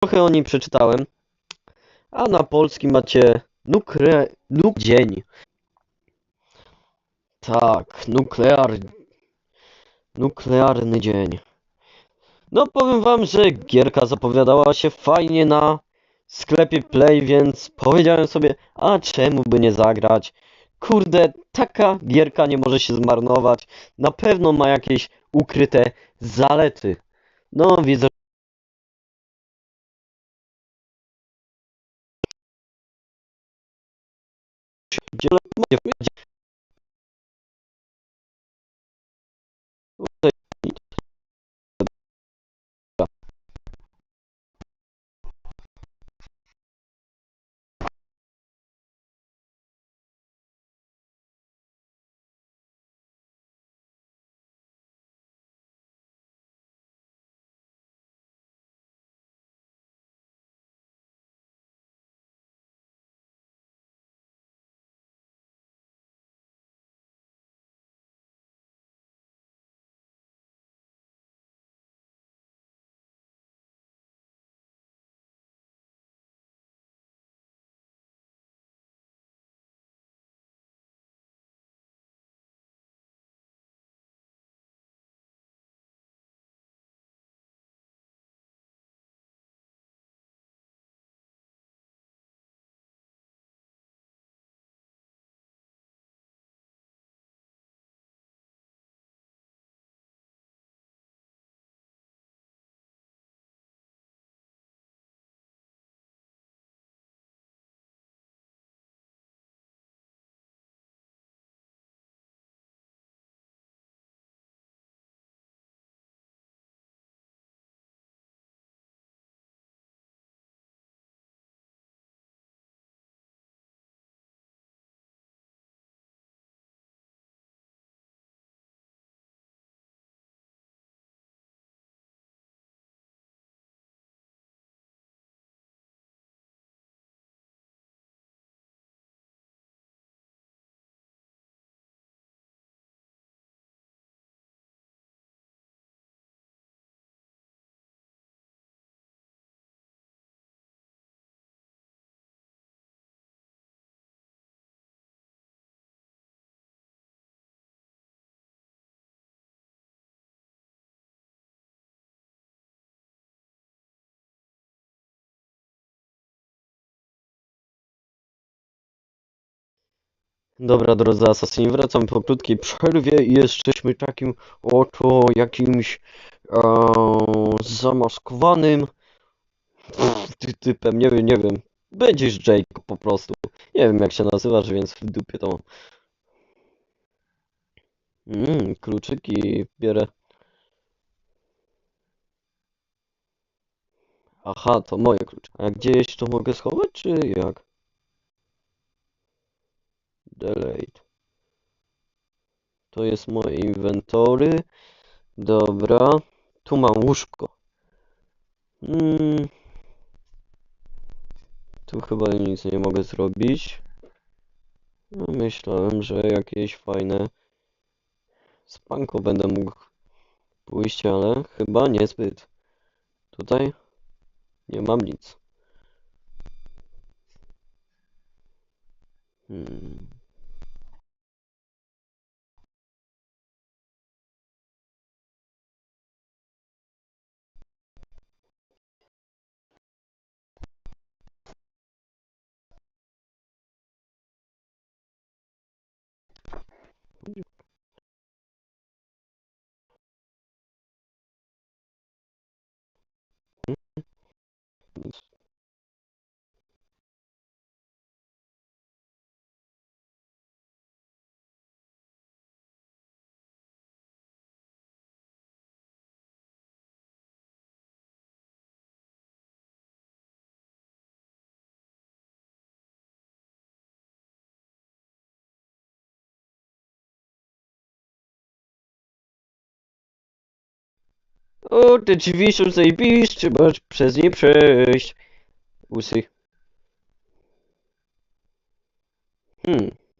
trochę o nim przeczytałem. A na polskim macie nukle... nuk dzień. Tak, nuklear... Nuklearny dzień. No powiem wam, że gierka zapowiadała się fajnie na sklepie Play, więc powiedziałem sobie, a czemu by nie zagrać? Kurde, taka gierka nie może się zmarnować. Na pewno ma jakieś ukryte zalety. No widzę, Ibyo. Dobra, drodzy asasyni, wracam po krótkiej przerwie i jesteśmy takim oto jakimś e, zamaskowanym ty- typem, nie wiem, nie wiem. Będziesz Jake po prostu. Nie wiem jak się nazywasz, więc w dupie to mam. Mm, kluczyki bierę. Aha, to moje klucze. A gdzieś to mogę schować, czy jak? Delete. To jest moje inwentory. Dobra. Tu mam łóżko. Mm. Tu chyba nic nie mogę zrobić. No, myślałem, że jakieś fajne spanko będę mógł pójść, ale chyba niezbyt. Tutaj nie mam nic. Hmm. O, te drzwi są zajebiście, trzeba przez nie przejść. Łysy. Hmm.